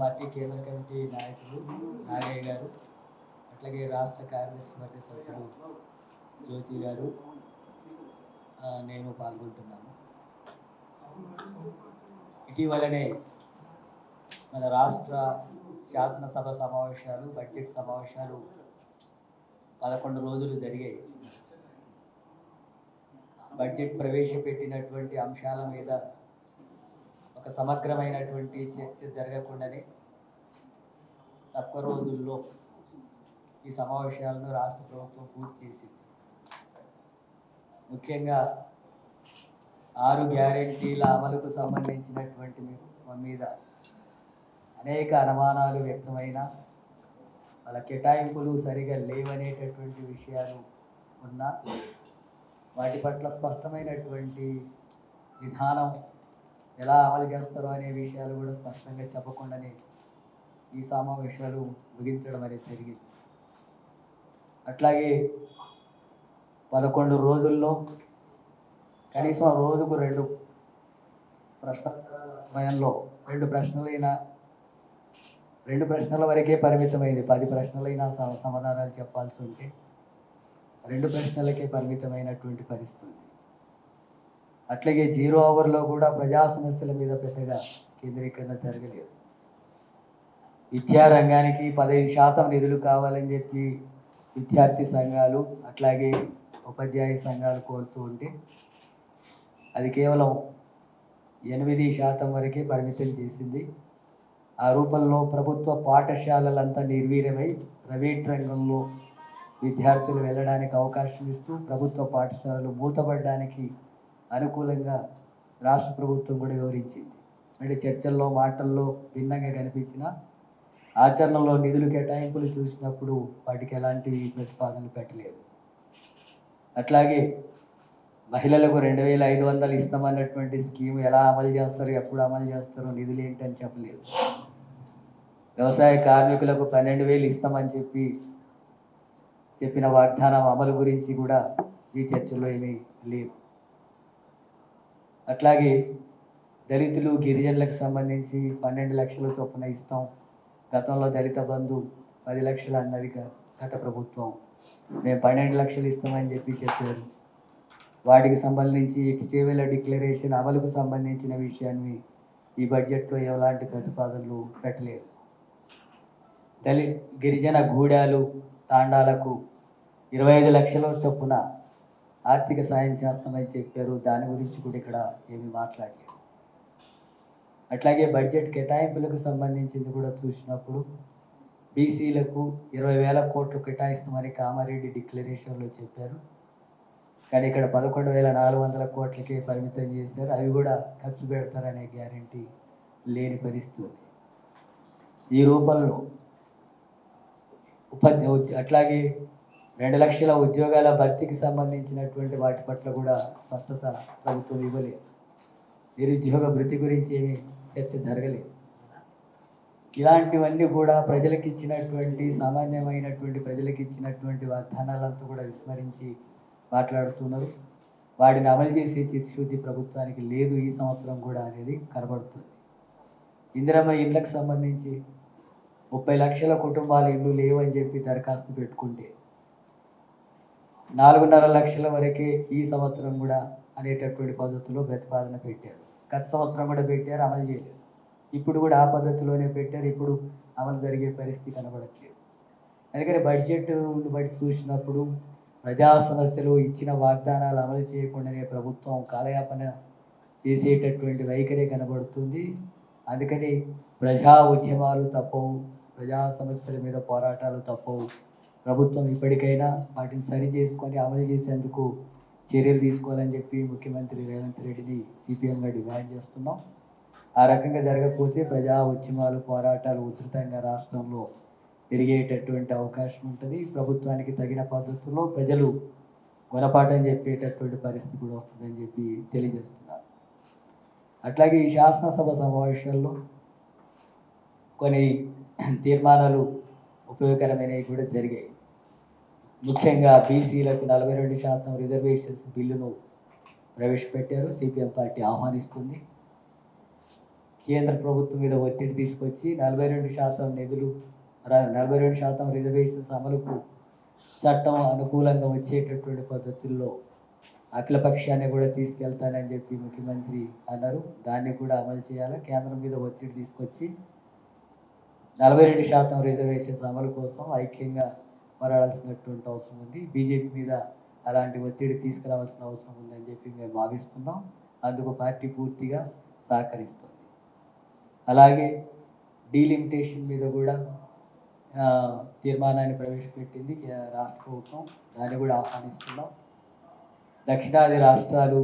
Party కేంద్ర committee నాయకులు నాగయ్య గారు అట్లాగే రాష్ట్ర కార్యదర్శి వర్గ సభ్యులు జ్యోతి గారు నేను పాల్గొంటున్నాను. ఇటీవలనే మన రాష్ట్ర శాసనసభ సమావేశాలు బడ్జెట్ సమావేశాలు పదకొండు రోజులు జరిగాయి. బడ్జెట్ ప్రవేశపెట్టినటువంటి అంశాల మీద ఒక సమగ్రమైనటువంటి చర్చ జరగకుండానే తక్కువ రోజుల్లో ఈ సమావేశాలను రాష్ట్ర ప్రభుత్వం పూర్తి చేసింది. ముఖ్యంగా ఆరు గ్యారెంటీల అమలుకు సంబంధించినటువంటి మీద అనేక అనుమానాలు వ్యక్తమైన వాళ్ళ కేటాయింపులు సరిగా లేవనేటటువంటి విషయాలు ఉన్నా వాటి పట్ల స్పష్టమైనటువంటి విధానం ఎలా అమలు చేస్తారో అనే విషయాలు కూడా స్పష్టంగా చెప్పకుండానే ఈ సమావేశాలు ముగించడం అనేది జరిగింది. అట్లాగే పదకొండు రోజుల్లో కనీసం రోజుకు రెండు ప్రశ్న సమయంలో రెండు ప్రశ్నలైనా రెండు ప్రశ్నల వరకే పరిమితమైంది. పది ప్రశ్నలైనా సమాధానాలు చెప్పాల్సి ఉంటే రెండు ప్రశ్నలకే పరిమితమైనటువంటి పరిస్థితి. అట్లాగే జీరో అవర్లో కూడా ప్రజా సమస్యల మీద పెద్దగా కేంద్రీకరణ జరగలేదు. విద్యారంగానికి పదహైదు శాతం నిధులు కావాలని చెప్పి విద్యార్థి సంఘాలు అట్లాగే ఉపాధ్యాయ సంఘాలు కోరుతూ ఉంటే అది కేవలం ఎనిమిది శాతం వరకే పరిమితం చేసింది. ఆ రూపంలో ప్రభుత్వ పాఠశాలలంతా నిర్వీర్యమై ప్రైవేట్ రంగంలో విద్యార్థులు వెళ్ళడానికి అవకాశం ఇస్తూ ప్రభుత్వ పాఠశాలలు మూతపడడానికి అనుకూలంగా రాష్ట్ర ప్రభుత్వం కూడా వివరించింది. అంటే చర్చల్లో మాటల్లో భిన్నంగా కనిపించిన ఆచరణలో నిధులు కేటాయింపులు చూసినప్పుడు వాటికి ఎలాంటి ప్రతిపాదనలు పెట్టలేదు. అట్లాగే మహిళలకు రెండు వేల ఐదు వందలు ఇస్తామన్నటువంటి స్కీమ్ ఎలా అమలు చేస్తారు ఎప్పుడు అమలు చేస్తారో నిధులు ఏంటని చెప్పలేదు. వ్యవసాయ కార్మికులకు పన్నెండు వేలు ఇస్తామని చెప్పి చెప్పిన వాగ్దానం అమలు గురించి కూడా ఈ చర్చలో ఏమీ లేదు. అట్లాగే దళితులు గిరిజనులకు సంబంధించి పన్నెండు లక్షల చొప్పున ఇస్తాం. గతంలో దళిత బంధు పది లక్షలు అన్నది గత ప్రభుత్వం. మేము పన్నెండు లక్షలు ఇస్తామని చెప్పి చెప్పారు. వాటికి సంబంధించి ఇటీవల డిక్లరేషన్ అమలుకు సంబంధించిన విషయాన్ని ఈ బడ్జెట్లో ఎలాంటి ప్రతిపాదనలు పెట్టలేదు. దళి గిరిజన గూడాలు తాండాలకు ఇరవై ఐదు లక్షల చొప్పున ఆర్థిక సాయం చేస్తామని చెప్పారు. దాని గురించి కూడా ఇక్కడ ఏమి మాట్లాడలేదు. అట్లాగే బడ్జెట్ కేటాయింపులకు సంబంధించింది కూడా చూసినప్పుడు బీసీలకు ఇరవై వేల కోట్లు కేటాయిస్తామని కామారెడ్డి డిక్లరేషన్లో చెప్పారు. కానీ ఇక్కడ పదకొండు వేల నాలుగు వందల కోట్లకే పరిమితం చేశారు. అవి కూడా ఖర్చు పెడతారనే గ్యారంటీ లేని పరిస్థితి. ఈ రూపంలో ఉపాధి అట్లాగే రెండు లక్షల ఉద్యోగాల భర్తీకి సంబంధించినటువంటి వాటి పట్ల కూడా స్పష్టత ప్రభుత్వం ఇవ్వలేదు. నిరుద్యోగ భృతి గురించి ఏమీ చర్చ జరగలేదు. ఇలాంటివన్నీ కూడా ప్రజలకు ఇచ్చినటువంటి సామాన్యమైనటువంటి ప్రజలకు ఇచ్చినటువంటి వాగ్దానాలంతా కూడా విస్మరించి మాట్లాడుతున్నారు. వాటిని అమలు చేసే చిత్తశుద్ధి ప్రభుత్వానికి లేదు ఈ సంవత్సరం కూడా అనేది కనబడుతుంది. ఇందిరమ్మ ఇళ్ళకు సంబంధించి ముప్పై లక్షల కుటుంబాలు ఇల్లు లేవని చెప్పి దరఖాస్తు పెట్టుకుంటే నాలుగున్నర లక్షల వరకే ఈ సంవత్సరం కూడా అనేటటువంటి పద్ధతిలో ప్రతిపాదన పెట్టారు. గత సంవత్సరం కూడా పెట్టారు అమలు చేయలేదు. ఇప్పుడు కూడా ఆ పద్ధతిలోనే పెట్టారు ఇప్పుడు అమలు జరిగే పరిస్థితి కనబడట్లేదు. అందుకని బడ్జెట్ బట్టి చూసినప్పుడు ప్రజా సమస్యలు ఇచ్చిన వాగ్దానాలు అమలు చేయకుండానే ప్రభుత్వం కాలయాపన చేసేటటువంటి వైఖరి కనబడుతుంది. అందుకని ప్రజా ఉద్యమాలు తప్పవు ప్రజా సమస్యల మీద పోరాటాలు తప్పవు. ప్రభుత్వం ఇప్పటికైనా వాటిని సరి చేసుకొని అమలు చేసేందుకు చర్యలు తీసుకోవాలని చెప్పి ముఖ్యమంత్రి రేవంత్ రెడ్డిని సిపిఎంగా డిమాండ్ చేస్తున్నాం. ఆ రకంగా జరగకపోతే ప్రజా ఉద్యమాలు పోరాటాలు ఉధృతంగా రాష్ట్రంలో పెరిగేటటువంటి అవకాశం ఉంటుంది. ప్రభుత్వానికి తగిన పద్ధతుల్లో ప్రజలు గుణపాఠం చెప్పేటటువంటి పరిస్థితి కూడా వస్తుందని చెప్పి తెలియజేస్తున్నారు. అట్లాగే ఈ శాసనసభ సమావేశాల్లో కొన్ని తీర్మానాలు ఉపయోగకరమైనవి కూడా జరిగాయి. ముఖ్యంగా బీసీలకు నలభై రెండు శాతం రిజర్వేషన్స్ బిల్లును ప్రవేశపెట్టారు. సిపిఎం పార్టీ ఆహ్వానిస్తుంది. కేంద్ర ప్రభుత్వం మీద ఒత్తిడి తీసుకొచ్చి నలభై రెండు శాతం నిధులు నలభై రెండు శాతం రిజర్వేషన్స్ అమలుకు చట్టం అనుకూలంగా వచ్చేటటువంటి పద్ధతుల్లో అఖిల పక్షాన్ని కూడా తీసుకెళ్తానని చెప్పి ముఖ్యమంత్రి అన్నారు. దాన్ని కూడా అమలు చేయాలి? కేంద్రం మీద ఒత్తిడి తీసుకొచ్చి నలభై రెండు శాతం రిజర్వేషన్స్ అమలు కోసం ఐక్యంగా పోరాడాల్సినటువంటి అవసరం ఉంది. బీజేపీ మీద అలాంటి ఒత్తిడి తీసుకురావాల్సిన అవసరం ఉందని చెప్పి మేము భావిస్తున్నాం. అందుకు పార్టీ పూర్తిగా సహకరిస్తుంది. అలాగే డీలిమిటేషన్ మీద కూడా తీర్మానాన్ని ప్రవేశపెట్టింది రాష్ట్ర ప్రభుత్వం. దాన్ని కూడా ఆహ్వానిస్తున్నాం. దక్షిణాది రాష్ట్రాలు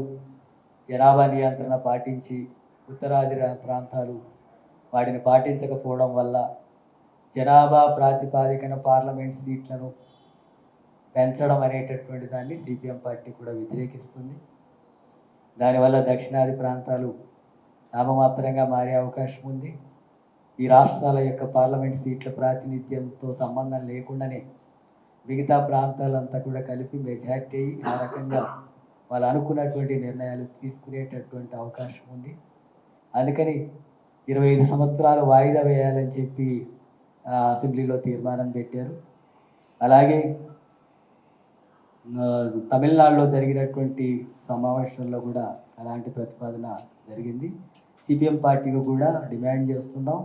జనాభా నియంత్రణ పాటించి ఉత్తరాది ప్రాంతాలు వాటిని పాటించకపోవడం వల్ల జనాభా ప్రాతిపాదికన పార్లమెంట్ సీట్లను పెంచడం అనేటటువంటి దాన్ని సిపిఎం పార్టీ కూడా వ్యతిరేకిస్తుంది. దానివల్ల దక్షిణాది ప్రాంతాలు నామమాత్రంగా మారే అవకాశం ఉంది. ఈ రాష్ట్రాల యొక్క పార్లమెంట్ సీట్ల ప్రాతినిధ్యంతో సంబంధం లేకుండానే మిగతా ప్రాంతాలంతా కూడా కలిపి మెజార్టీ అయ్యి ఆ రకంగా వాళ్ళు అనుకున్నటువంటి నిర్ణయాలు తీసుకునేటటువంటి అవకాశం ఉంది. అందుకని ఇరవై ఐదు సంవత్సరాలు వాయిదా వేయాలని చెప్పి అసెంబ్లీలో తీర్మానం పెట్టారు. అలాగే తమిళనాడులో జరిగినటువంటి సమావేశంలో కూడా అలాంటి ప్రతిపాదన జరిగింది. సిపిఎం పార్టీకి కూడా డిమాండ్ చేస్తున్నాం.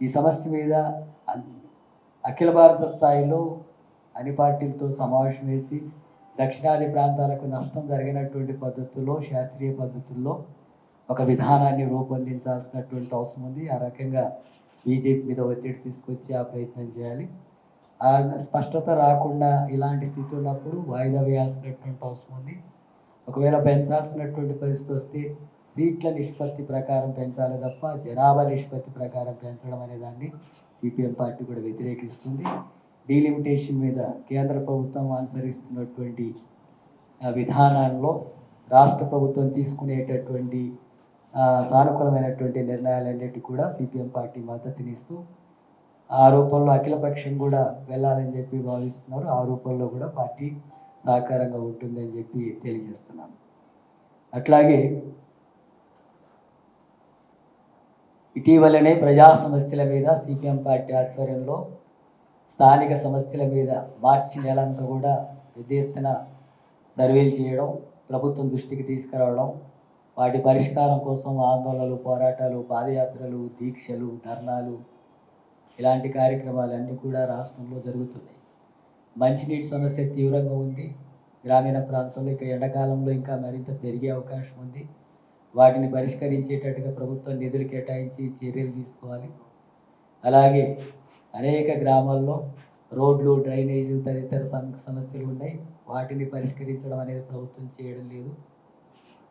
ఈ సమస్య మీద అఖిల భారత స్థాయిలో అన్ని పార్టీలతో సమావేశం వేసి దక్షిణాది ప్రాంతాలకు నష్టం జరిగినటువంటి పద్ధతుల్లో శాస్త్రీయ పద్ధతుల్లో ఒక విధానాన్ని రూపొందించాల్సినటువంటి అవసరం ఉంది. ఆ రకంగా బీజేపీ మీద ఒత్తిడి తీసుకొచ్చి ఆ ప్రయత్నం చేయాలి. ఆ స్పష్టత రాకుండా ఇలాంటి స్థితి ఉన్నప్పుడు వాయిదా వేయాల్సినటువంటి అవసరం ఉంది. ఒకవేళ పెంచాల్సినటువంటి పరిస్థితి వస్తే సీట్ల నిష్పత్తి ప్రకారం పెంచాలి తప్ప జనాభా నిష్పత్తి ప్రకారం పెంచడం అనే దాన్ని సిపిఎం పార్టీ కూడా వ్యతిరేకిస్తుంది. డీలిమిటేషన్ మీద కేంద్ర ప్రభుత్వం అనుసరిస్తున్నటువంటి విధానాల్లో రాష్ట్ర ప్రభుత్వం తీసుకునేటటువంటి సానుకూలమైనటువంటి నిర్ణయాలన్నిటి కూడా సిపిఎం పార్టీ మద్దతునిస్తూ ఆ రూపంలో అఖిలపక్షం కూడా వెళ్ళాలని చెప్పి భావిస్తున్నారు. ఆ రూపంలో కూడా పార్టీ సహకారంగా ఉంటుందని చెప్పి తెలియజేస్తున్నాను అట్లాగే ఇటీవలనే ప్రజా సమస్యల మీద సిపిఎం పార్టీ ఆధ్వర్యంలో స్థానిక సమస్యల మీద మార్చి నెలంతా కూడా పెద్ద ఎత్తున సర్వేలు చేయడం ప్రభుత్వం దృష్టికి తీసుకురావడం వాటి పరిష్కారం కోసం ఆందోళనలు పోరాటాలు పాదయాత్రలు దీక్షలు ధర్నాలు ఇలాంటి కార్యక్రమాలన్నీ కూడా రాష్ట్రంలో జరుగుతున్నాయి. మంచినీటి సమస్య తీవ్రంగా ఉంది. గ్రామీణ ప్రాంతంలో ఇక ఎండాకాలంలో ఇంకా మరింత పెరిగే అవకాశం ఉంది. వాటిని పరిష్కరించేటట్టుగా ప్రభుత్వం నిధులు కేటాయించి చర్యలు తీసుకోవాలి. అలాగే అనేక గ్రామాల్లో రోడ్లు డ్రైనేజీ తదితర సమస్యలు ఉన్నాయి. వాటిని పరిష్కరించడం అనేది ప్రభుత్వం చేయడం లేదు.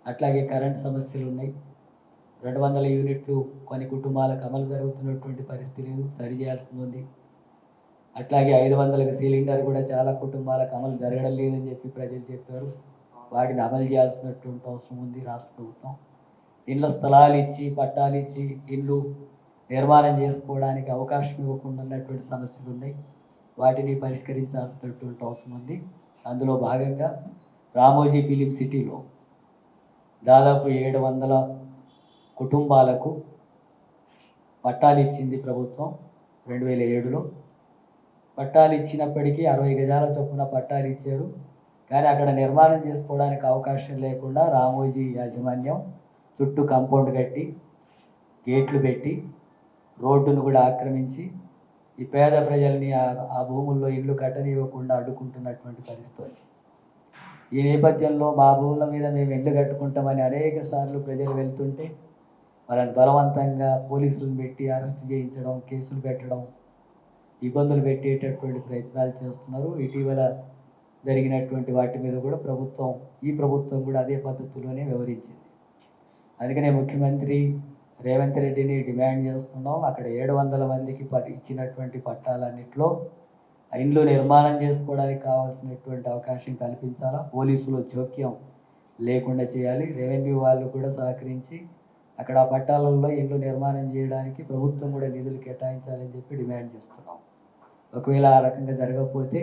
అట్లాగే కరెంట్ సమస్యలు ఉన్నాయి. రెండు వందల యూనిట్లు కొన్ని కుటుంబాలకు అమలు జరుగుతున్నటువంటి పరిస్థితి లేదు సరి చేయాల్సి ఉంది. అట్లాగే ఐదు వందలకు సిలిండర్ కూడా చాలా కుటుంబాలకు అమలు జరగడం లేదని చెప్పి ప్రజలు చెప్పారు. వాటిని అమలు చేయాల్సినటువంటి అవసరం ఉంది రాష్ట్ర ప్రభుత్వం. ఇళ్ళ స్థలాలు ఇచ్చి పట్టాలు ఇచ్చి ఇల్లు నిర్మాణం చేసుకోవడానికి అవకాశం ఇవ్వకుండా ఉన్నటువంటి సమస్యలు ఉన్నాయి. వాటిని పరిష్కరించాల్సినటువంటి అవసరం ఉంది. అందులో భాగంగా రామోజీ ఫిలిం సిటీలో దాదాపు ఏడు వందల కుటుంబాలకు పట్టాలు ఇచ్చింది ప్రభుత్వం రెండు వేల ఏడులో. పట్టాలు ఇచ్చినప్పటికీ అరవై గజాల చొప్పున పట్టాలు ఇచ్చారు కానీ అక్కడ నిర్మాణం చేసుకోవడానికి అవకాశం లేకుండా రామోజీ యాజమాన్యం చుట్టూ కంపౌండ్ కట్టి గేట్లు పెట్టి రోడ్డును కూడా ఆక్రమించి ఈ పేద ప్రజల్ని ఆ- భూముల్లో ఇల్లు కట్టనివ్వకుండా అడ్డుకుంటున్నటువంటి పరిస్థితి. ఈ నేపథ్యంలో మా భూముల మీద మేము ఇల్లు కట్టుకుంటామని అనేక సార్లు ప్రజలు వెళ్తుంటే వాళ్ళని బలవంతంగా పోలీసులను పెట్టి అరెస్ట్ చేయించడం కేసులు పెట్టడం ఇబ్బందులు పెట్టేటటువంటి ప్రయత్నాలు చేస్తున్నారు. ఇటీవల జరిగినటువంటి వాటి మీద కూడా ప్రభుత్వం ఈ ప్రభుత్వం కూడా అదే పద్ధతిలోనే వివరించింది అందుకనే ముఖ్యమంత్రి రేవంత్ రెడ్డిని డిమాండ్ చేస్తున్నాం. అక్కడ ఏడు వందల మందికి ఇచ్చినటువంటి పట్టాలన్నింటిలో ఆ ఇండ్లు నిర్మాణం చేసుకోవడానికి కావాల్సినటువంటి అవకాశం కల్పించాలా? పోలీసులు జోక్యం లేకుండా చేయాలి. రెవెన్యూ వాళ్ళు కూడా సహకరించి అక్కడ ఆ పట్టాలలో ఇండ్లు నిర్మాణం చేయడానికి ప్రభుత్వం కూడా నిధులు కేటాయించాలని చెప్పి డిమాండ్ చేస్తున్నాం. ఒకవేళ ఆ రకంగా జరగకపోతే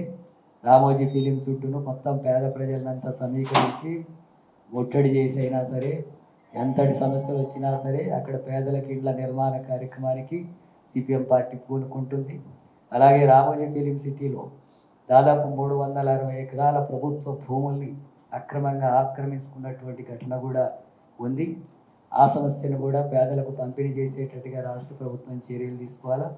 రామోజీ ఫిలిం చుట్టూను మొత్తం పేద ప్రజలంతా సమీకరించి ఒట్టడి చేసి అయినా సరే ఎంతటి సమస్యలు వచ్చినా సరే అక్కడ పేదలకు ఇండ్ల నిర్మాణ కార్యక్రమానికి సిపిఎం పార్టీ పూనుకుంటుంది. అలాగే రామోజీ ఫిలిం సిటీలో దాదాపు మూడు వందల అరవై ఎకరాల ప్రభుత్వ భూముల్ని అక్రమంగా ఆక్రమించుకున్నటువంటి ఘటన కూడా ఉంది. ఆ సమస్యను కూడా పేదలకు పంపిణీ చేసేటట్టుగా రాష్ట్ర ప్రభుత్వం చర్యలు తీసుకోవాలా?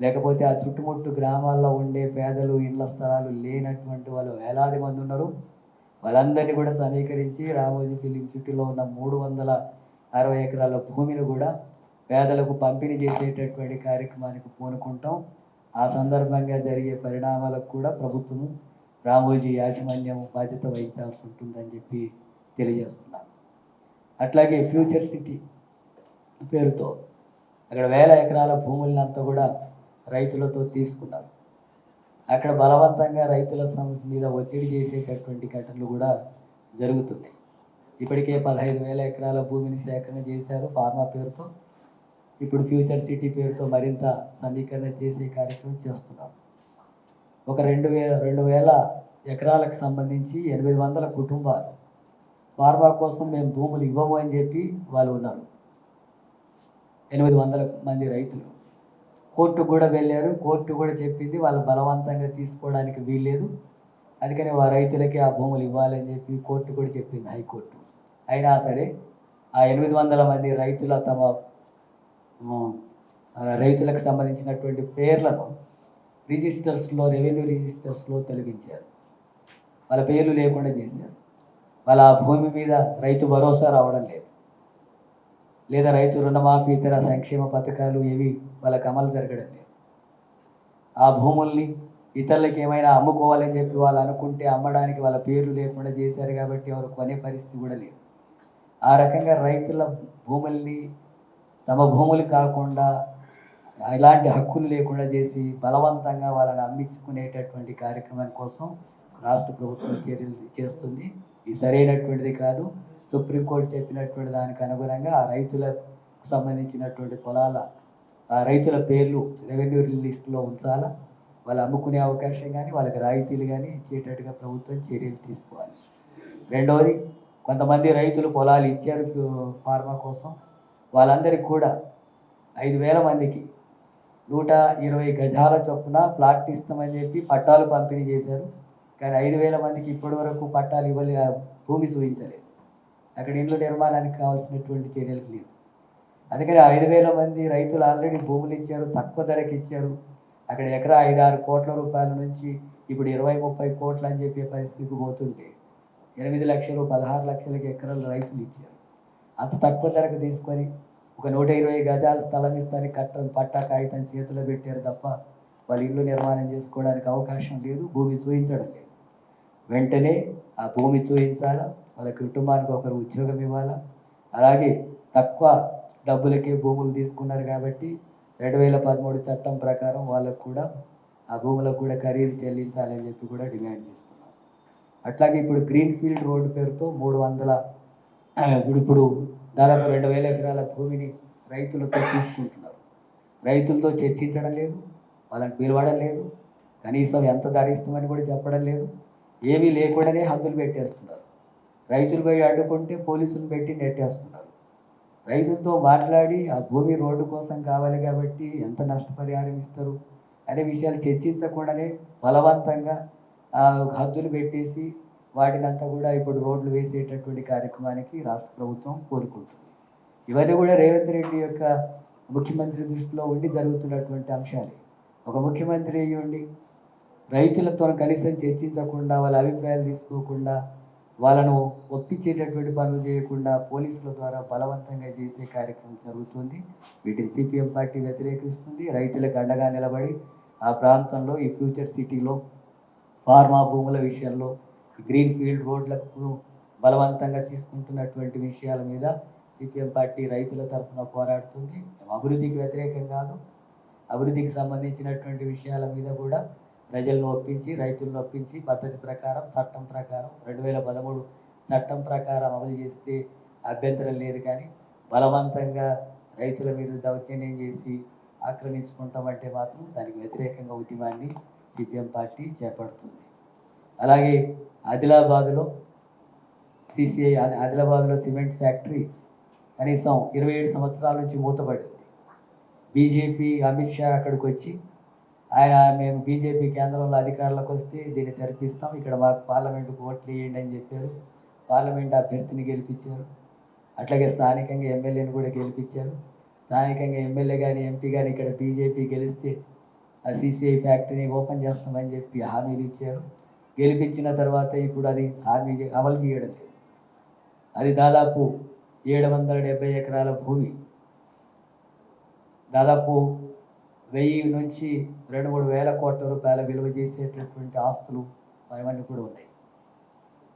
లేకపోతే ఆ చుట్టుముట్టు గ్రామాల్లో ఉండే పేదలు ఇళ్ళ స్థలాలు లేనటువంటి వాళ్ళు వేలాది మంది ఉన్నారు. వాళ్ళందరినీ కూడా సమీకరించి రామోజీ ఫిలిం సిటీలో ఉన్న మూడు వందల అరవై ఎకరాల భూమిని కూడా పేదలకు పంపిణీ చేసేటటువంటి కార్యక్రమానికి పూనుకుంటాం. ఆ సందర్భంగా జరిగే పరిణామాలకు కూడా ప్రభుత్వము రామోజీ యాజమాన్యం బాధ్యత వహించాల్సి ఉంటుందని చెప్పి తెలియజేస్తున్నాను. అట్లాగే ఫ్యూచర్ సిటీ పేరుతో అక్కడ వేల ఎకరాల భూములంతా కూడా రైతులతో తీసుకున్నారు. అక్కడ బలవంతంగా రైతుల సమస్య మీద ఒత్తిడి చేసేటటువంటి ఘటనలు కూడా జరుగుతున్నాయి. ఇప్పటికే పదహైదు వేల ఎకరాల భూమిని సేకరణ చేశారు ఫార్మా పేరుతో. ఇప్పుడు ఫ్యూచర్ సిటీ పేరుతో మరింత సమీకరణ చేసే కార్యక్రమం చేస్తున్నాం. ఒక రెండు వేల రెండు వేల ఎకరాలకు సంబంధించి ఎనిమిది వందల కుటుంబాలు ఫార్మా కోసం మేము భూములు ఇవ్వము అని చెప్పి వాళ్ళు ఉన్నారు. ఎనిమిది వందల మంది రైతులు. కోర్టు కూడా వెళ్ళారు. కోర్టు కూడా చెప్పింది వాళ్ళు బలవంతంగా తీసుకోవడానికి వీల్లేదు. అందుకని ఆ రైతులకి ఆ భూములు ఇవ్వాలని చెప్పి కోర్టు కూడా చెప్పింది హైకోర్టు. అయినా సరే ఆ ఎనిమిది వందల మంది రైతుల తమ రైతులకు సంబంధించినటువంటి పేర్లను రిజిస్టర్స్లో రెవెన్యూ రిజిస్టర్స్లో తొలగించారు. వాళ్ళ పేర్లు లేకుండా చేశారు. వాళ్ళ ఆ భూమి మీద రైతు భరోసా రావడం లేదు. లేదా రైతు రుణమాఫీ ఇతర సంక్షేమ పథకాలు ఏవి వాళ్ళకి అమలు జరగడం లేదు. ఆ భూముల్ని ఇతరులకు ఏమైనా అమ్ముకోవాలని చెప్పి వాళ్ళు అనుకుంటే అమ్మడానికి వాళ్ళ పేర్లు లేకుండా చేశారు కాబట్టి ఎవరు కొనే పరిస్థితి కూడా లేదు. ఆ రకంగా రైతుల భూముల్ని తమ భూములు కాకుండా ఎలాంటి హక్కులు లేకుండా చేసి బలవంతంగా వాళ్ళని అమ్మించుకునేటటువంటి కార్యక్రమం కోసం రాష్ట్ర ప్రభుత్వం చర్యలు చేస్తుంది. ఇది సరైనటువంటిది కాదు. సుప్రీంకోర్టు చెప్పినటువంటి దానికి అనుగుణంగా ఆ రైతులకు సంబంధించినటువంటి పొలాల ఆ రైతుల పేర్లు రెవెన్యూ లిస్టులో ఉంచాలా? వాళ్ళు అమ్ముకునే అవకాశం కానీ వాళ్ళకి రాయితీలు కానీ ఇచ్చేటట్టుగా ప్రభుత్వం చర్యలు తీసుకోవాలి. రెండవది కొంతమంది రైతులు పొలాలు ఇచ్చారు ఫార్మా కోసం. వాళ్ళందరికీ కూడా ఐదు వేల మందికి నూట ఇరవై గజాల చొప్పున ప్లాట్ ఇస్తామని చెప్పి పట్టాలు పంపిణీ చేశారు. కానీ ఐదు వేల మందికి ఇప్పటి వరకు పట్టాలు ఇవ్వలే భూమి చూపించలేదు. అక్కడ ఇండ్ల నిర్మాణానికి కావాల్సినటువంటి చర్యలు లేవు అందుకని ఐదు వేల మంది రైతులు ఆల్రెడీ భూములు ఇచ్చారు తక్కువ ధరకి ఇచ్చారు. అక్కడ ఎకరా ఐదు ఆరు కోట్ల రూపాయల నుంచి ఇప్పుడు ఇరవై ముప్పై కోట్లు అని చెప్పే పరిస్థితికి పోతుంటే ఎనిమిది లక్షలు పదహారు లక్షలకి ఎకరాలు రైతులు ఇచ్చారు. అంత తక్కువ ధరకు తీసుకొని ఒక నూట ఇరవై గజాల స్థలం ఇస్తానికి కట్ట పట్టా కాగితం చేతిలో పెట్టారు తప్ప వాళ్ళు ఇల్లు నిర్మాణం చేసుకోవడానికి అవకాశం లేదు భూమి చూపించడం లేదు. వెంటనే ఆ భూమి చూపించాలా వాళ్ళ కుటుంబానికి ఒకరు ఉద్యోగం ఇవ్వాలా? అలాగే తక్కువ డబ్బులకే భూములు తీసుకున్నారు కాబట్టి రెండు వేల పదమూడు చట్టం ప్రకారం వాళ్ళకు కూడా ఆ భూములకు కూడా ఖరీదు చెల్లించాలని చెప్పి కూడా డిమాండ్ చేస్తున్నారు. అట్లాగే ఇప్పుడు గ్రీన్ ఫీల్డ్ రోడ్డు పేరుతో మూడు వందల ఇప్పుడు దాదాపు రెండు వేల ఎకరాల భూమిని రైతులతో తీసుకుంటున్నారు. రైతులతో చర్చించడం లేదు వాళ్ళని పిలవడం లేదు కనీసం ఎంత ధర ఇస్తామని కూడా చెప్పడం లేదు ఏమీ లేకుండానే హద్దులు పెట్టేస్తున్నారు. రైతులు పోయి అడ్డుకుంటే పోలీసులు పెట్టి నెట్టేస్తున్నారు. రైతులతో మాట్లాడి ఆ భూమి రోడ్డు కోసం కావాలి కాబట్టి ఎంత నష్టపరిహారం ఇస్తారు అనే విషయాలు చర్చించకుండానే బలవంతంగా ఆ హద్దులు పెట్టేసి వాటినంతా కూడా ఇప్పుడు రోడ్లు వేసేటటువంటి కార్యక్రమానికి రాష్ట్ర ప్రభుత్వం కోరుకుంటుంది ఇవన్నీ కూడా రేవంత్ రెడ్డి యొక్క ముఖ్యమంత్రి దృష్టిలో ఉండి జరుగుతున్నటువంటి అంశాలే. ఒక ముఖ్యమంత్రి అయ్యి ఉండి రైతులతో కనీసం చర్చించకుండా వాళ్ళ అభిప్రాయాలు తీసుకోకుండా వాళ్ళను ఒప్పించేటటువంటి పనులు చేయకుండా పోలీసుల ద్వారా బలవంతంగా చేసే కార్యక్రమం జరుగుతుంది. వీటిని సిపిఎం పార్టీ వ్యతిరేకిస్తుంది. రైతులకు అండగా నిలబడి ఆ ప్రాంతంలో ఈ ఫ్యూచర్ సిటీలో ఫార్మా భూముల విషయంలో గ్రీన్ ఫీల్డ్ రోడ్లకు బలవంతంగా తీసుకుంటున్నటువంటి విషయాల మీద సిపిఎం పార్టీ రైతుల తరఫున పోరాడుతుంది. అభివృద్ధికి వ్యతిరేకం కాదు. అభివృద్ధికి సంబంధించినటువంటి విషయాల మీద కూడా ప్రజలను ఒప్పించి రైతులను ఒప్పించి పద్ధతి ప్రకారం చట్టం ప్రకారం రెండు వేల పదమూడు చట్టం ప్రకారం అమలు చేస్తే అభ్యంతరం లేదు కానీ బలవంతంగా రైతుల మీద దౌర్జన్యం చేసి ఆక్రమించుకుంటామంటే మాత్రం దానికి వ్యతిరేకంగా ఉద్యమాన్ని సిపిఎం పార్టీ చేపడుతుంది. అలాగే ఆదిలాబాద్లో సిసిఐ ఆదిలాబాద్లో సిమెంట్ ఫ్యాక్టరీ కనీసం ఇరవై ఏడు సంవత్సరాల నుంచి మూతపడింది. బీజేపీ అమిత్ షా అక్కడికి వచ్చి ఆయన మేము బీజేపీ కేంద్రంలో అధికారులకు వస్తే దీన్ని తెరిపిస్తాం ఇక్కడ మాకు పార్లమెంటుకు ఓట్లు వేయండి అని చెప్పారు. పార్లమెంట్ అభ్యర్థిని గెలిపించారు. అట్లాగే స్థానికంగా ఎమ్మెల్యేని కూడా గెలిపించారు. స్థానికంగా ఎమ్మెల్యే కానీ ఎంపీ కానీ ఇక్కడ బీజేపీ గెలిస్తే ఆ సీసీఐ ఫ్యాక్టరీని ఓపెన్ చేస్తామని చెప్పి హామీలు ఇచ్చారు. గెలిపించిన తర్వాత ఇప్పుడు అది హామీ అమలు చేయడం లేదు. అది దాదాపు ఏడు వందల డెబ్బై ఎకరాల భూమి. దాదాపు వెయ్యి నుంచి రెండు మూడు వేల కోట్ల రూపాయల విలువ చేసేటటువంటి ఆస్తులు అవన్నీ కూడా ఉన్నాయి.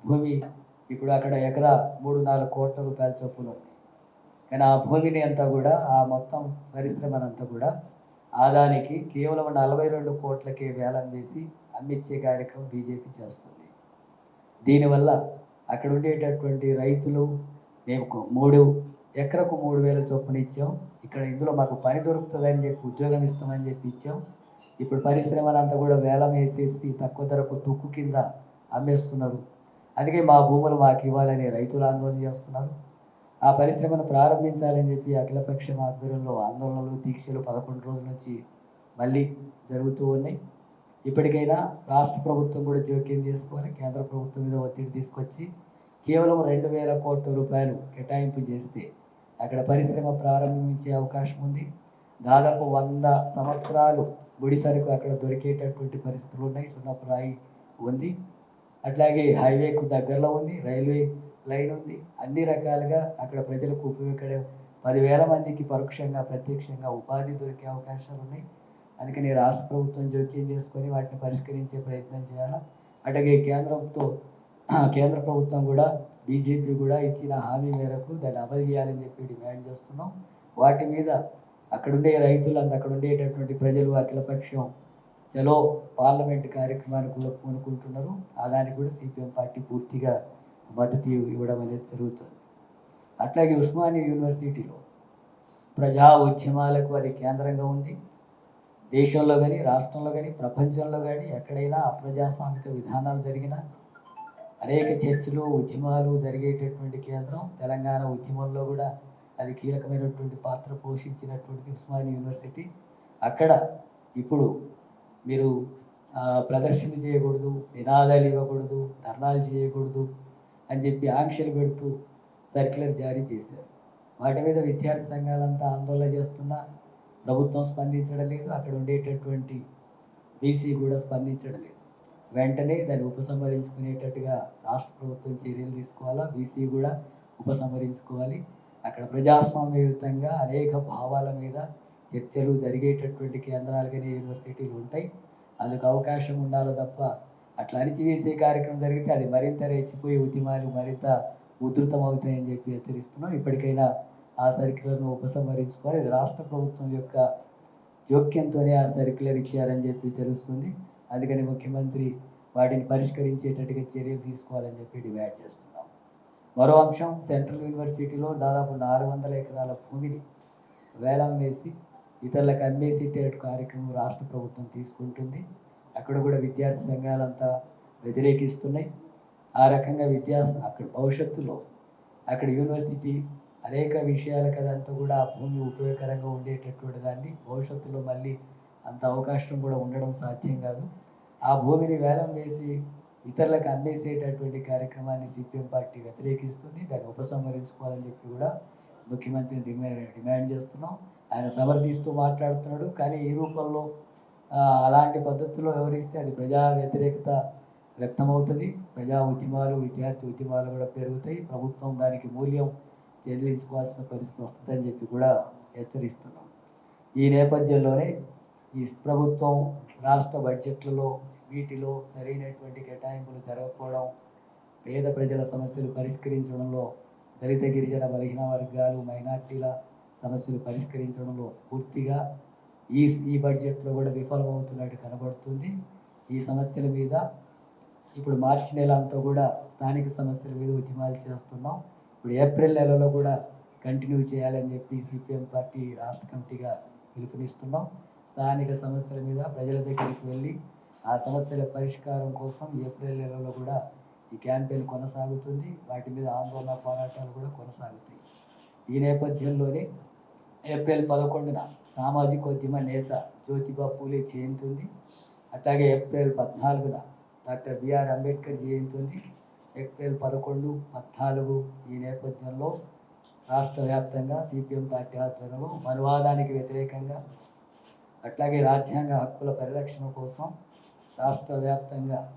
భూమి ఇప్పుడు అక్కడ ఎకరా మూడు నాలుగు కోట్ల రూపాయల చొప్పున ఉంది. కానీ ఆ భూమిని అంతా కూడా ఆ మొత్తం పరిశ్రమనంతా కూడా ఆదానికి కేవలం నలభై రెండు కోట్లకే వేలం వేసి అమ్మిచ్చే కార్యక్రమం బీజేపీ చేస్తుంది. దీనివల్ల అక్కడ ఉండేటటువంటి రైతులు మేము మూడు ఎకరకు మూడు వేల చొప్పున ఇచ్చాం. ఇక్కడ ఇందులో మాకు పని దొరుకుతుందని చెప్పి ఉద్యోగం ఇస్తామని చెప్పి ఇచ్చాం. ఇప్పుడు పరిశ్రమలంతా కూడా వేలం వేసేసి తక్కువ ధరకు తుక్కు కింద అమ్మేస్తున్నారు. అందుకే మా భూములు మాకు ఇవ్వాలని రైతులు ఆందోళన చేస్తున్నారు. ఆ పరిశ్రమను ప్రారంభించాలని చెప్పి అఖిలపక్షం ఆధ్వర్యంలో ఆందోళనలు దీక్షలు పదకొండు రోజుల నుంచి మళ్ళీ జరుగుతూ ఉన్నాయి. ఇప్పటికైనా రాష్ట్ర ప్రభుత్వం కూడా జోక్యం చేసుకొని కేంద్ర ప్రభుత్వం మీద ఒత్తిడి తీసుకొచ్చి కేవలం రెండు వేల కోట్ల రూపాయలు కేటాయింపు చేస్తే అక్కడ పరిశ్రమ ప్రారంభించే అవకాశం ఉంది. దాదాపు వంద సంవత్సరాలు ముడి సరుకు అక్కడ దొరికేటటువంటి పరిస్థితులు ఉన్నాయి సున్నపురాయి ఉంది. అట్లాగే హైవేకు దగ్గరలో ఉంది రైల్వే లైన్ ఉంది. అన్ని రకాలుగా అక్కడ ప్రజలకు ఉపయోగపడే పదివేల మందికి పరోక్షంగా ప్రత్యక్షంగా ఉపాధి దొరికే అవకాశాలు ఉన్నాయి. అందుకని రాష్ట్ర ప్రభుత్వం జోక్యం చేసుకొని వాటిని పరిష్కరించే ప్రయత్నం చేయాలి? అట్లాగే కేంద్రంతో కేంద్ర ప్రభుత్వం కూడా బీజేపీ కూడా ఇచ్చిన హామీ మేరకు దాన్ని అమలు చేయాలని చెప్పి డిమాండ్ చేస్తున్నాం. వాటి మీద అక్కడుండే రైతులు అంత అక్కడ ఉండేటటువంటి ప్రజలు అఖిలపక్షం చలో పార్లమెంట్ కార్యక్రమాన్ని కూడా పూనుకుంటున్నారు. అలాని కూడా సిపిఎం పార్టీ పూర్తిగా మద్దతు ఇవ్వడం అనేది జరుగుతుంది. అట్లాగే ఉస్మానియా యూనివర్సిటీలో ప్రజా ఉద్యమాలకు అది కేంద్రంగా ఉంది. దేశంలో కానీ రాష్ట్రంలో కానీ ప్రపంచంలో కానీ ఎక్కడైనా అప్రజాస్వామిక విధానాలు జరిగినా అనేక చర్చలు ఉద్యమాలు జరిగేటటువంటి కేంద్రం తెలంగాణ ఉద్యమంలో కూడా అది కీలకమైనటువంటి పాత్ర పోషించినటువంటి ఉస్మానియా యూనివర్సిటీ. అక్కడ ఇప్పుడు మీరు ప్రదర్శనలు చేయకూడదు నినాదాలు ఇవ్వకూడదు ధర్నాలు చేయకూడదు అని చెప్పి ఆంక్షలు పెడుతూ సర్క్యులర్ జారీ చేశారు. వాటి మీద విద్యార్థి సంఘాలంతా ఆందోళన చేస్తున్నా ప్రభుత్వం స్పందించడం లేదు అక్కడ ఉండేటటువంటి బీసీ కూడా స్పందించడం లేదు వెంటనే దాన్ని ఉపసంహరించుకునేటట్టుగా రాష్ట్ర ప్రభుత్వం చర్యలు తీసుకోవాలా? బీసీ కూడా ఉపసంహరించుకోవాలి. అక్కడ ప్రజాస్వామ్యయుతంగా అనేక భావాల మీద చర్చలు జరిగేటటువంటి కేంద్రాలుగానే యూనివర్సిటీలు ఉంటాయి. అందుకు అవకాశం ఉండాలి తప్ప అట్లా అణిచివేసే కార్యక్రమం జరిగితే అది మరింత రెచ్చిపోయి ఉద్యమాలు మరింత ఉధృతం అవుతాయని చెప్పి హెచ్చరిస్తున్నాం. ఇప్పటికైనా ఆ సర్క్యులర్ను ఉపసంహరించుకోవాలి ఇది రాష్ట్ర ప్రభుత్వం యొక్క జోక్యంతోనే ఆ సర్క్యులర్ ఇచ్చారని చెప్పి తెలుస్తుంది. అందుకని ముఖ్యమంత్రి వాటిని పరిష్కరించేటట్టుగా చర్యలు తీసుకోవాలని చెప్పి డిమాండ్ చేస్తున్నాం. మరో అంశం సెంట్రల్ యూనివర్సిటీలో దాదాపు నాలుగు వందల ఎకరాల భూమిని వేలం వేసి ఇతరులకు అమ్మేసేట కార్యక్రమం రాష్ట్ర ప్రభుత్వం తీసుకుంటుంది. అక్కడ కూడా విద్యార్థి సంఘాలంతా వ్యతిరేకిస్తున్నాయి. ఆ రకంగా విద్యా అక్కడ భవిష్యత్తులో అక్కడ యూనివర్సిటీ అనేక విషయాలకు అదంతా కూడా ఆ భూమి ఉపయోగకరంగా ఉండేటటువంటి దాన్ని భవిష్యత్తులో మళ్ళీ అంత అవకాశం కూడా ఉండడం సాధ్యం కాదు. ఆ భూమిని వేలం వేసి ఇతరులకు అందేసేటటువంటి కార్యక్రమాన్ని సిపిఎం పార్టీ వ్యతిరేకిస్తుంది. దాన్ని ఉపసంహరించుకోవాలని చెప్పి కూడా ముఖ్యమంత్రిని డిమాండ్ డిమాండ్ చేస్తున్నాం. ఆయన సమర్థిస్తూ మాట్లాడుతున్నాడు. కానీ ఈ రూపంలో అలాంటి పద్ధతుల్లో వివరిస్తే అది ప్రజా వ్యతిరేకత వ్యక్తమవుతుంది. ప్రజా ఉద్యమాలు విద్యార్థి ఉద్యమాలు కూడా పెరుగుతాయి. ప్రభుత్వం దానికి మూల్యం చెల్లించుకోవాల్సిన పరిస్థితి వస్తుందని చెప్పి కూడా హెచ్చరిస్తున్నాం. ఈ నేపథ్యంలోనే ఈ ప్రభుత్వం రాష్ట్ర బడ్జెట్లలో వీటిలో సరైనటువంటి కేటాయింపులు జరగకపోవడం పేద ప్రజల సమస్యలు పరిష్కరించడంలో దళిత గిరిజన బలహీన వర్గాలు మైనార్టీల సమస్యలు పరిష్కరించడంలో పూర్తిగా ఈ ఈ బడ్జెట్లో కూడా విఫలమవుతున్నట్టు కనబడుతుంది. ఈ సమస్యల మీద ఇప్పుడు మార్చి నెల అంతా కూడా స్థానిక సమస్యల మీద ఉద్యమాలు చేస్తున్నాం. ఇప్పుడు ఏప్రిల్ నెలలో కూడా కంటిన్యూ చేయాలని చెప్పి సిపిఎం పార్టీ రాష్ట్ర కమిటీగా పిలుపునిస్తున్నాం. స్థానిక సమస్యల మీద ప్రజల దగ్గరికి వెళ్ళి ఆ సమస్యల పరిష్కారం కోసం ఏప్రిల్ నెలలో కూడా ఈ క్యాంపెయిన్ కొనసాగుతుంది. వాటి మీద ఆందోళన పోరాటాలు కూడా కొనసాగుతాయి. ఈ నేపథ్యంలోనే ఏప్రిల్ పదకొండున సామాజికోద్యమ నేత జ్యోతిబా పూలే జయంతి ఉంది. అట్లాగే ఏప్రిల్ పద్నాలుగున డాక్టర్ బిఆర్ అంబేద్కర్ జయంతి ఉంది. ఏప్రిల్ పదకొండు పద్నాలుగు ఈ నేపథ్యంలో రాష్ట్ర వ్యాప్తంగా సిపిఎం పార్టీ ఆధ్వర్యంలో మనువాదానికి వ్యతిరేకంగా అట్లాగే రాజ్యాంగ హక్కుల పరిరక్షణ కోసం రాష్ట్ర వ్యాప్తంగా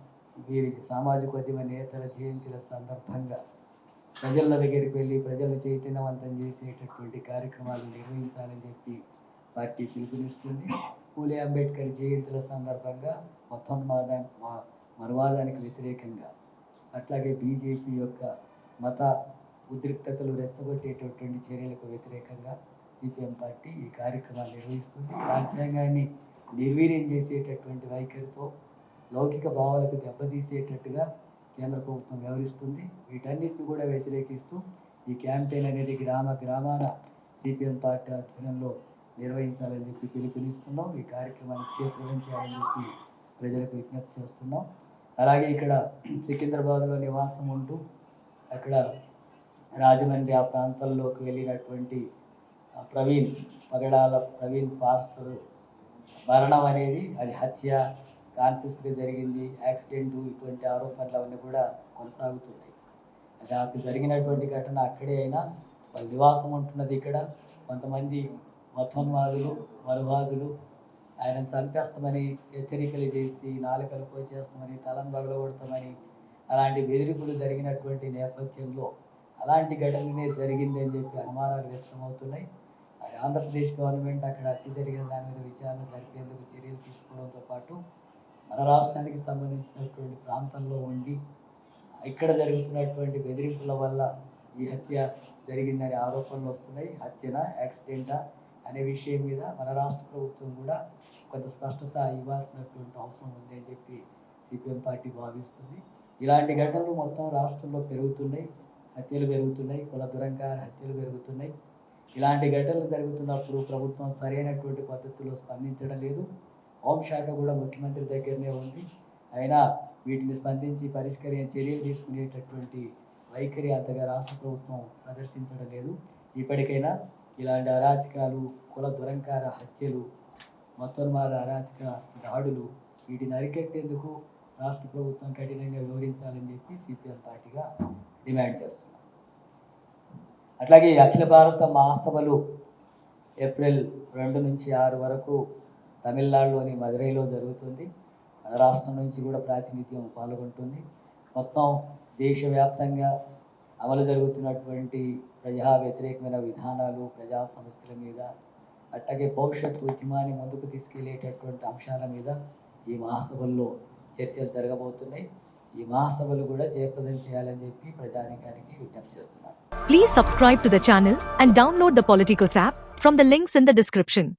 వీరి సామాజికోద్యమ నేతల జయంతుల సందర్భంగా ప్రజల దగ్గరికి వెళ్ళి ప్రజలు చైతన్యవంతం చేసేటటువంటి కార్యక్రమాలు నిర్వహించాలని చెప్పి పార్టీ పిలుపునిస్తుంది. పూలే అంబేద్కర్ జయంతుల సందర్భంగా మొత్తం మా- మనువాదానికి వ్యతిరేకంగా అట్లాగే బీజేపీ యొక్క మత ఉద్రిక్తతలు రెచ్చగొట్టేటటువంటి చర్యలకు వ్యతిరేకంగా సిపిఎం పార్టీ ఈ కార్యక్రమాలు నిర్వహిస్తుంది. రాజ్యాంగాన్ని నిర్వీర్యం చేసేటటువంటి వైఖరితో లౌకిక భావాలకు దెబ్బతీసేటట్టుగా కేంద్ర ప్రభుత్వం వ్యవహరిస్తుంది. వీటన్నిటిని కూడా వ్యతిరేకిస్తూ ఈ క్యాంపెయిన్ అనేది గ్రామ గ్రామాన సిపిఎం పార్టీ ఆధ్వర్యంలో నిర్వహించాలని చెప్పి పిలుపునిస్తున్నాం. ఈ కార్యక్రమాన్ని క్షేత్రం చేయాలని చెప్పి ప్రజలకు విజ్ఞప్తి చేస్తున్నాం. అలాగే ఇక్కడ సికింద్రాబాద్లో నివాసం ఉంటూ అక్కడ రాజమండ్రి ఆ ప్రాంతాల్లోకి వెళ్ళినటువంటి ప్రవీణ్ పగడాల ప్రవీణ్ పాస్టర్ మరణం అనేది అది హత్య కాన్షియస్గా జరిగింది యాక్సిడెంట్ ఇటువంటి ఆరోపణలు అవన్నీ కూడా కొనసాగుతున్నాయి అది అక్కడ జరిగినటువంటి ఘటన అక్కడే అయినా వాళ్ళ నివాసం ఉంటున్నది ఇక్కడ. కొంతమంది మతోన్వాదులు మరువాదులు ఆయన చంపేస్తామని హెచ్చరికలు చేసి నాలుకలు కోసేస్తామని తలం పగలగొడతామని అలాంటి బెదిరింపులు జరిగినటువంటి నేపథ్యంలో అలాంటి ఘటననే జరిగిందని చెప్పి అనుమానాలు వ్యక్తమవుతున్నాయి. అది ఆంధ్రప్రదేశ్ గవర్నమెంట్ అక్కడ హత్య జరిగిన దాని మీద విచారణ జరిపేందుకు చర్యలు తీసుకోవడంతో పాటు మన రాష్ట్రానికి సంబంధించినటువంటి ప్రాంతంలో ఉండి ఇక్కడ జరుగుతున్నటువంటి బెదిరింపుల వల్ల ఈ హత్య జరిగిందనే ఆరోపణలు వస్తున్నాయి. హత్యనా యాక్సిడెంటా? అనే విషయం మీద మన రాష్ట్ర ప్రభుత్వం కూడా కొంత స్పష్టత ఇవ్వాల్సినటువంటి అవసరం ఉంది అని చెప్పి సిపిఎం పార్టీ భావిస్తుంది. ఇలాంటి ఘటనలు మొత్తం రాష్ట్రంలో పెరుగుతున్నాయి హత్యలు పెరుగుతున్నాయి కుల దురంకార హత్యలు పెరుగుతున్నాయి. ఇలాంటి ఘటనలు జరుగుతున్నప్పుడు ప్రభుత్వం సరైనటువంటి పద్ధతిలో స్పందించడం లేదు. హోంశాఖ కూడా ముఖ్యమంత్రి దగ్గరనే ఉంది. అయినా వీటిని స్పందించి పరిష్కరించే చర్యలు తీసుకునేటటువంటి వైఖరి అంతగా రాష్ట్ర ప్రభుత్వం ప్రదర్శించడం లేదు. ఇప్పటికైనా ఇలాంటి అరాచకాలు కుల దురంకార హత్యలు మతోన్మార అరాచక దాడులు వీటిని అరికట్టేందుకు రాష్ట్ర ప్రభుత్వం కఠినంగా వివరించాలని చెప్పి సిపిఎం పార్టీగా డిమాండ్ చేస్తున్నాం అట్లాగే అఖిల భారత మహాసభలు ఏప్రిల్ రెండు నుంచి ఆరు వరకు తమిళనాడులోని మదురైలో జరుగుతుంది. మన రాష్ట్రం నుంచి కూడా ప్రాతినిధ్యం పాల్గొంటుంది. మొత్తం దేశవ్యాప్తంగా అమలు జరుగుతున్నటువంటి ప్రజా వ్యతిరేకమైన విధానాలు ప్రజా సమస్యల మీద అట్లాగే భవిష్యత్ ఉద్యమాన్ని ముందుకు తీసుకెళ్ళేటటువంటి అంశాల మీద ఈ మహాసభల్లో చర్చలు జరగబోతున్నాయి. ఈ మహాసభలు కూడా జయప్రదం చేయాలని చెప్పి ప్రజానికానికి విజ్ఞప్తి చేస్తున్నాను. Please subscribe to the channel and download the Politicos app from the links in the description